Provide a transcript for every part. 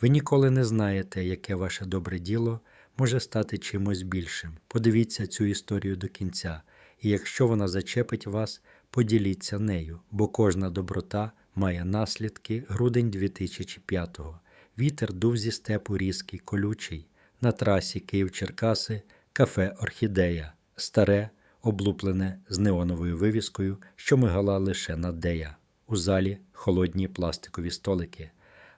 Ви ніколи не знаєте, яке ваше добре діло може стати чимось більшим. Подивіться цю історію до кінця, і якщо вона зачепить вас, поділіться нею, бо кожна доброта має наслідки. Грудень 2005-го. Вітер дув зі степу різкий, колючий. На трасі Київ-Черкаси, кафе Орхідея, старе, облуплене з неоновою вивіскою, що мигала лише на дея. У залі холодні пластикові столики,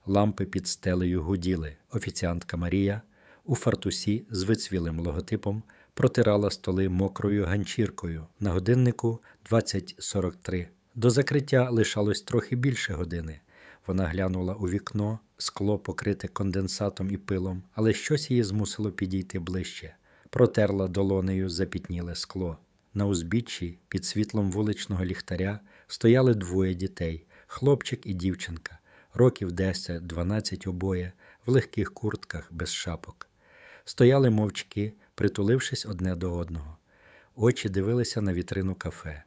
лампи під стелею гуділи. Офіціантка Марія у фартусі з вицвілим логотипом протирала столи мокрою ганчіркою. На годиннику 20.43. До закриття лишалось трохи більше години. Вона глянула у вікно, скло покрите конденсатом і пилом, але щось її змусило підійти ближче. Протерла долонею запітніле скло. На узбіччі, під світлом вуличного ліхтаря, стояли двоє дітей хлопчик і дівчинка, років 10-12 обоє, в легких куртках без шапок. Стояли мовчки, притулившись одне до одного. Очі дивилися на вітрину кафе.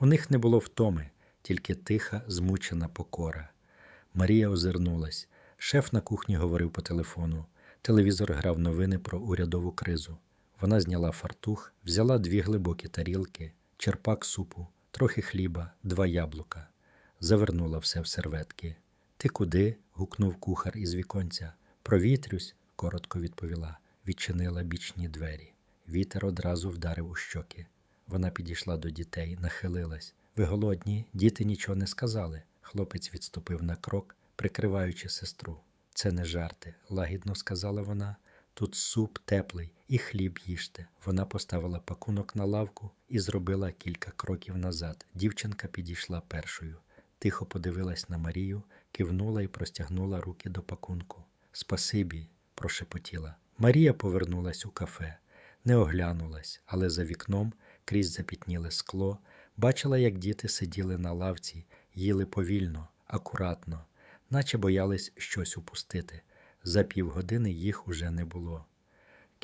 У них не було втоми, тільки тиха, змучена покора. Марія озирнулась. Шеф на кухні говорив по телефону. Телевізор грав новини про урядову кризу. Вона зняла фартух, взяла дві глибокі тарілки, черпак супу, трохи хліба, два яблука. Завернула все в серветки. Ти куди? гукнув кухар із віконця. Провітрюсь, коротко відповіла, відчинила бічні двері. Вітер одразу вдарив у щоки. Вона підійшла до дітей, нахилилась. Ви голодні, діти нічого не сказали. Хлопець відступив на крок, прикриваючи сестру. Це не жарти, лагідно сказала вона. Тут суп теплий і хліб їжте. Вона поставила пакунок на лавку і зробила кілька кроків назад. Дівчинка підійшла першою. Тихо подивилась на Марію, кивнула і простягнула руки до пакунку. Спасибі, прошепотіла. Марія повернулась у кафе, не оглянулась, але за вікном, крізь запітніле скло, бачила, як діти сиділи на лавці, їли повільно, акуратно, наче боялись щось упустити. За півгодини їх уже не було.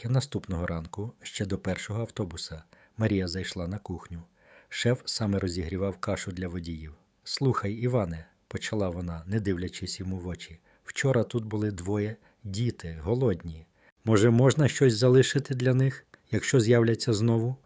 Наступного ранку, ще до першого автобуса, Марія зайшла на кухню. Шеф саме розігрівав кашу для водіїв. Слухай, Іване, почала вона, не дивлячись йому в очі. Вчора тут були двоє діти, голодні. Може, можна щось залишити для них, якщо з'являться знову?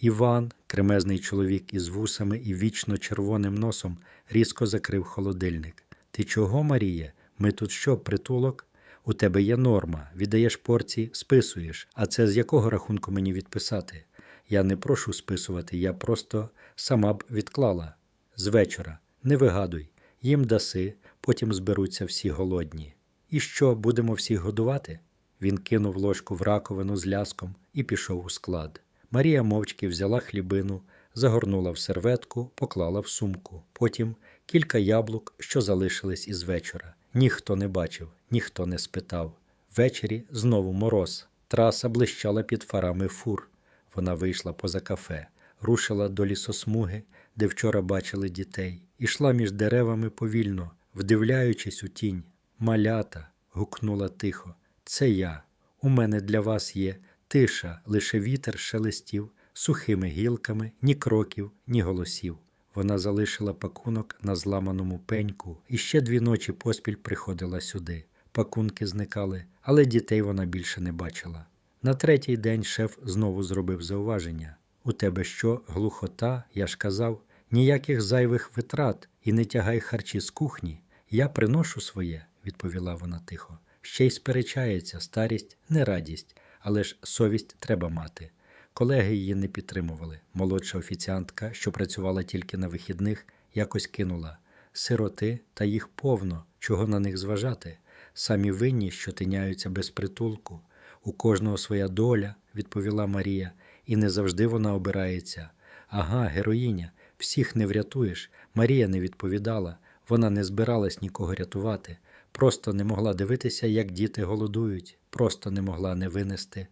Іван, кремезний чоловік із вусами і вічно червоним носом, різко закрив холодильник. Ти чого, Маріє? Ми тут що, притулок? У тебе є норма, віддаєш порції, списуєш. А це з якого рахунку мені відписати? Я не прошу списувати, я просто сама б відклала. З вечора, не вигадуй, їм даси, потім зберуться всі голодні. І що, будемо всіх годувати? Він кинув ложку в раковину з ляском і пішов у склад. Марія мовчки взяла хлібину, загорнула в серветку, поклала в сумку. Потім кілька яблук, що залишились із вечора. Ніхто не бачив, ніхто не спитав. Ввечері знову мороз. Траса блищала під фарами фур. Вона вийшла поза кафе, рушила до лісосмуги, де вчора бачили дітей, ішла між деревами повільно, вдивляючись у тінь. Малята. гукнула тихо. Це я. У мене для вас є тиша, лише вітер шелестів, сухими гілками, ні кроків, ні голосів. Вона залишила пакунок на зламаному пеньку і ще дві ночі поспіль приходила сюди. Пакунки зникали, але дітей вона більше не бачила. На третій день шеф знову зробив зауваження: У тебе що, глухота, я ж казав, ніяких зайвих витрат і не тягай харчі з кухні. Я приношу своє, відповіла вона тихо. Ще й сперечається, старість не радість, але ж совість треба мати. Колеги її не підтримували. Молодша офіціантка, що працювала тільки на вихідних, якось кинула сироти та їх повно, чого на них зважати. Самі винні, що тиняються без притулку. У кожного своя доля, відповіла Марія, і не завжди вона обирається. Ага, героїня, всіх не врятуєш. Марія не відповідала, вона не збиралась нікого рятувати, просто не могла дивитися, як діти голодують, просто не могла не винести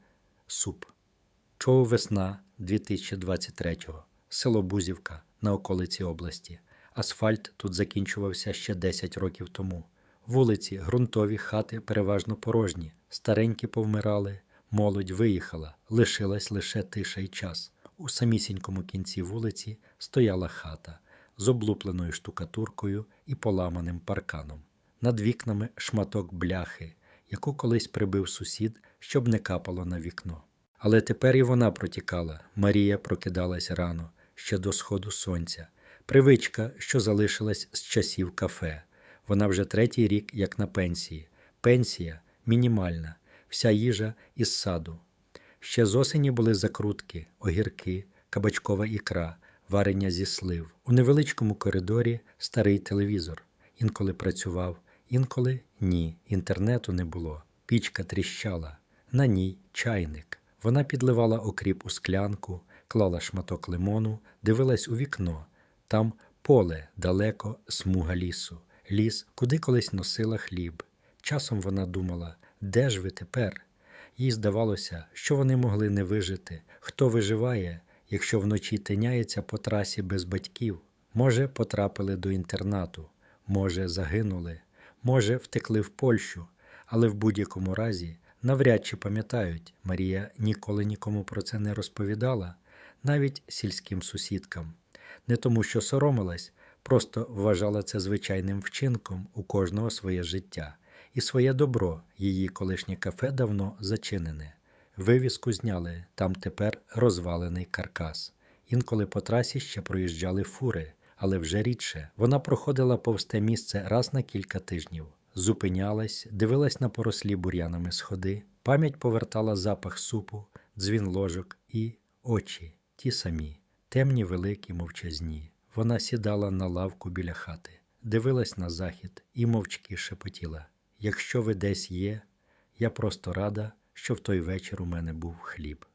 суп. Чоу весна 2023-го. Село Бузівка на околиці області. Асфальт тут закінчувався ще 10 років тому. Вулиці, ґрунтові хати переважно порожні, старенькі повмирали, молодь виїхала, лишилась лише тиша й час. У самісінькому кінці вулиці стояла хата з облупленою штукатуркою і поламаним парканом. над вікнами шматок бляхи, яку колись прибив сусід, щоб не капало на вікно. Але тепер і вона протікала. Марія прокидалась рано, ще до сходу сонця. Привичка, що залишилась з часів кафе. Вона вже третій рік, як на пенсії. Пенсія мінімальна, вся їжа із саду. Ще з осені були закрутки, огірки, кабачкова ікра, варення зі слив. У невеличкому коридорі старий телевізор. Інколи працював, інколи ні. Інтернету не було. Пічка тріщала. На ній чайник. Вона підливала окріп у склянку, клала шматок лимону, дивилась у вікно. Там поле далеко, смуга лісу. Ліс, куди колись носила хліб. Часом вона думала, де ж ви тепер? Їй здавалося, що вони могли не вижити. Хто виживає, якщо вночі тиняється по трасі без батьків? Може, потрапили до інтернату, може, загинули, може, втекли в Польщу, але в будь-якому разі навряд чи пам'ятають, Марія ніколи нікому про це не розповідала, навіть сільським сусідкам. Не тому, що соромилась, просто вважала це звичайним вчинком у кожного своє життя. І своє добро її колишнє кафе давно зачинене. Вивіску зняли, там тепер розвалений каркас. Інколи по трасі ще проїжджали фури, але вже рідше. Вона проходила повз те місце раз на кілька тижнів, зупинялась, дивилась на порослі бур'янами сходи, пам'ять повертала запах супу, дзвін ложок і очі, ті самі, темні, великі, мовчазні. Вона сідала на лавку біля хати, дивилась на захід і мовчки шепотіла. Якщо ви десь є, я просто рада, що в той вечір у мене був хліб.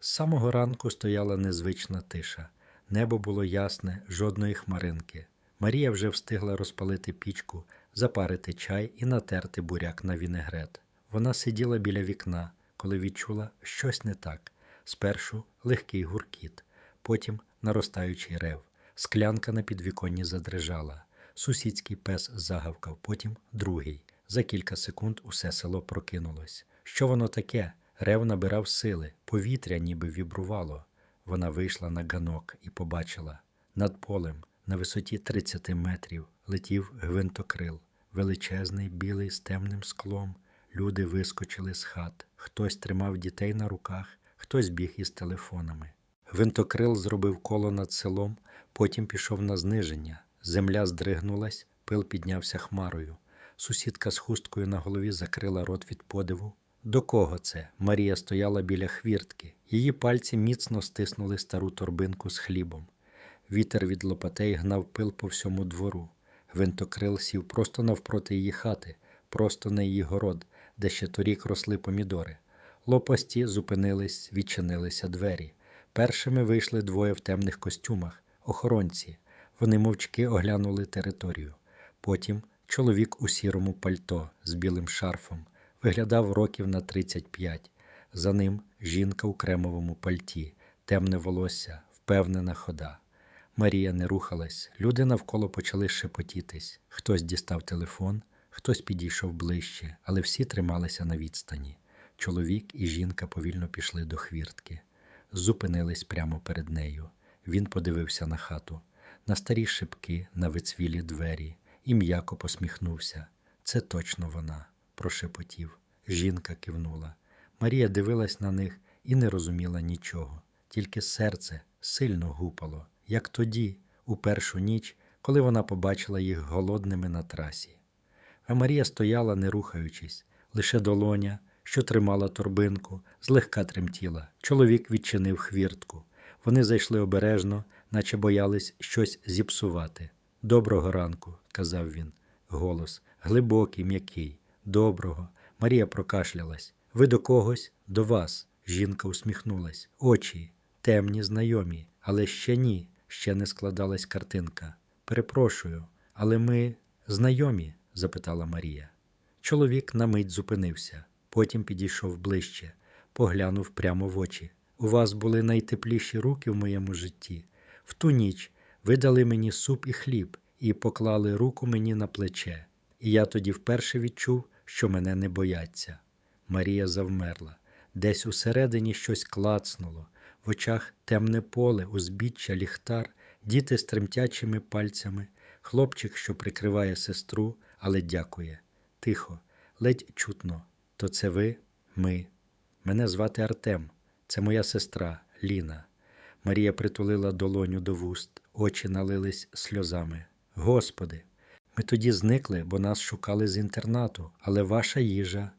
З самого ранку стояла незвична тиша. Небо було ясне, жодної хмаринки. Марія вже встигла розпалити пічку, запарити чай і натерти буряк на вінегрет. Вона сиділа біля вікна, коли відчула щось не так. Спершу легкий гуркіт, потім наростаючий рев. Склянка на підвіконні задрижала. Сусідський пес загавкав, потім другий. За кілька секунд усе село прокинулось. Що воно таке? Рев набирав сили, повітря ніби вібрувало. Вона вийшла на ганок і побачила над полем, на висоті 30 метрів, летів гвинтокрил, величезний, білий з темним склом. Люди вискочили з хат. Хтось тримав дітей на руках, хтось біг із телефонами. Гвинтокрил зробив коло над селом, потім пішов на зниження. Земля здригнулась, пил піднявся хмарою. Сусідка з хусткою на голові закрила рот від подиву. До кого це? Марія стояла біля хвіртки. Її пальці міцно стиснули стару торбинку з хлібом. Вітер від лопатей гнав пил по всьому двору. Гвинтокрил сів просто навпроти її хати, просто на її город, де ще торік росли помідори. Лопасті зупинились, відчинилися двері. Першими вийшли двоє в темних костюмах, охоронці. Вони мовчки оглянули територію. Потім чоловік у сірому пальто з білим шарфом виглядав років на 35. За ним жінка у кремовому пальті, темне волосся, впевнена хода. Марія не рухалась, люди навколо почали шепотітись. Хтось дістав телефон, хтось підійшов ближче, але всі трималися на відстані. Чоловік і жінка повільно пішли до хвіртки, зупинились прямо перед нею. Він подивився на хату, на старі шибки, на вицвілі двері і м'яко посміхнувся. Це точно вона, прошепотів. Жінка кивнула. Марія дивилась на них і не розуміла нічого, тільки серце сильно гупало, як тоді, у першу ніч, коли вона побачила їх голодними на трасі. А Марія стояла, не рухаючись, лише долоня, що тримала торбинку, злегка тремтіла. Чоловік відчинив хвіртку. Вони зайшли обережно, наче боялись щось зіпсувати. Доброго ранку, казав він. Голос глибокий, м'який. Доброго. Марія прокашлялась. Ви до когось? До вас. Жінка усміхнулась. Очі, темні, знайомі, але ще ні, ще не складалась картинка. Перепрошую, але ми знайомі? запитала Марія. Чоловік на мить зупинився, потім підійшов ближче, поглянув прямо в очі. У вас були найтепліші руки в моєму житті. В ту ніч ви дали мені суп і хліб і поклали руку мені на плече. І я тоді вперше відчув, що мене не бояться. Марія завмерла. Десь усередині щось клацнуло, в очах темне поле, узбіччя, ліхтар, діти з тремтячими пальцями. Хлопчик, що прикриває сестру, але дякує. Тихо, ледь чутно. То це ви? Ми. Мене звати Артем. Це моя сестра Ліна. Марія притулила долоню до вуст, очі налились сльозами. Господи, ми тоді зникли, бо нас шукали з інтернату, але ваша їжа,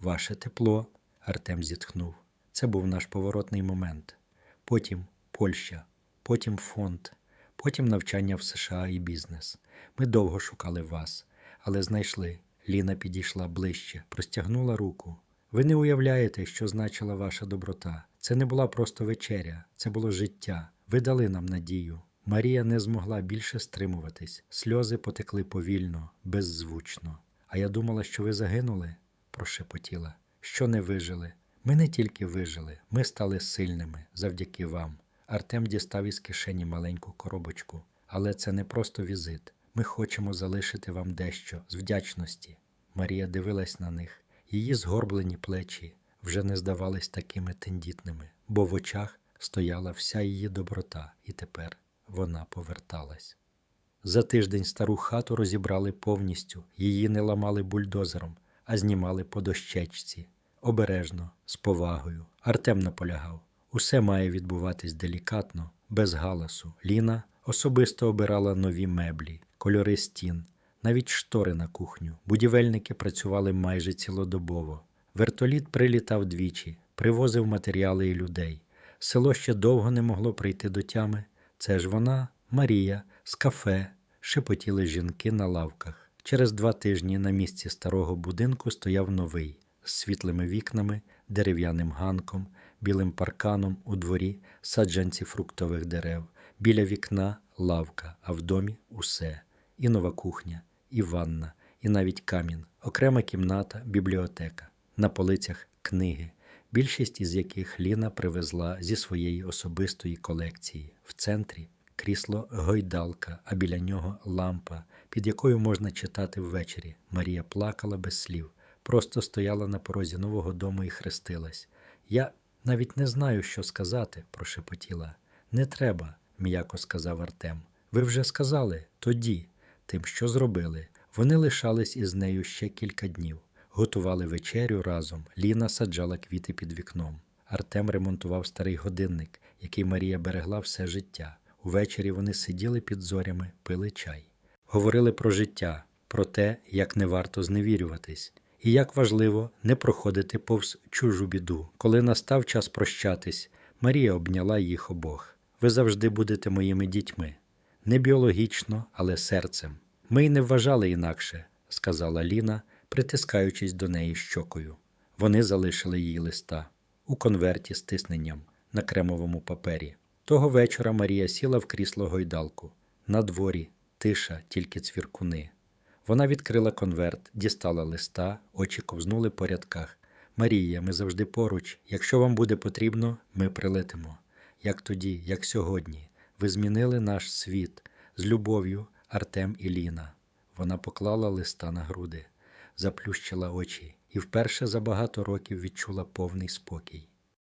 ваше тепло, Артем зітхнув. Це був наш поворотний момент. Потім Польща, потім фонд, потім навчання в США і бізнес. Ми довго шукали вас, але знайшли. Ліна підійшла ближче, простягнула руку. Ви не уявляєте, що значила ваша доброта. Це не була просто вечеря, це було життя. Ви дали нам надію. Марія не змогла більше стримуватись. Сльози потекли повільно, беззвучно. А я думала, що ви загинули, прошепотіла. Що не вижили. Ми не тільки вижили, ми стали сильними завдяки вам. Артем дістав із кишені маленьку коробочку. Але це не просто візит. Ми хочемо залишити вам дещо з вдячності. Марія дивилась на них. Її згорблені плечі вже не здавались такими тендітними, бо в очах стояла вся її доброта, і тепер вона поверталась. За тиждень стару хату розібрали повністю, її не ламали бульдозером, а знімали по дощечці. Обережно, з повагою. Артем наполягав. Усе має відбуватись делікатно, без галасу. Ліна особисто обирала нові меблі, кольори стін, навіть штори на кухню. Будівельники працювали майже цілодобово. Вертоліт прилітав двічі, привозив матеріали і людей. Село ще довго не могло прийти до тями. Це ж вона, Марія, з кафе, шепотіли жінки на лавках. Через два тижні на місці старого будинку стояв новий, з світлими вікнами, дерев'яним ганком, білим парканом у дворі, саджанці фруктових дерев, біля вікна лавка, а в домі усе. І нова кухня, і ванна, і навіть камін, окрема кімната, бібліотека, на полицях книги, більшість із яких Ліна привезла зі своєї особистої колекції. В центрі крісло гойдалка, а біля нього лампа, під якою можна читати ввечері. Марія плакала без слів, просто стояла на порозі нового дому і хрестилась. Я навіть не знаю, що сказати, прошепотіла. Не треба, м'яко сказав Артем. Ви вже сказали тоді, тим, що зробили. Вони лишались із нею ще кілька днів, готували вечерю разом. Ліна саджала квіти під вікном. Артем ремонтував старий годинник, який Марія берегла все життя. Увечері вони сиділи під зорями, пили чай. Говорили про життя, про те, як не варто зневірюватись, і як важливо не проходити повз чужу біду. Коли настав час прощатись, Марія обняла їх обох. Ви завжди будете моїми дітьми. Не біологічно, але серцем. Ми й не вважали інакше, сказала Ліна, притискаючись до неї щокою. Вони залишили їй листа у конверті з тисненням на кремовому папері. Того вечора Марія сіла в крісло гойдалку. На дворі тиша, тільки цвіркуни. Вона відкрила конверт, дістала листа, очі ковзнули по рядках. Марія, ми завжди поруч. Якщо вам буде потрібно, ми прилетимо. Як тоді, як сьогодні. Ви змінили наш світ з любов'ю, Артем і Ліна. Вона поклала листа на груди, заплющила очі і вперше за багато років відчула повний спокій.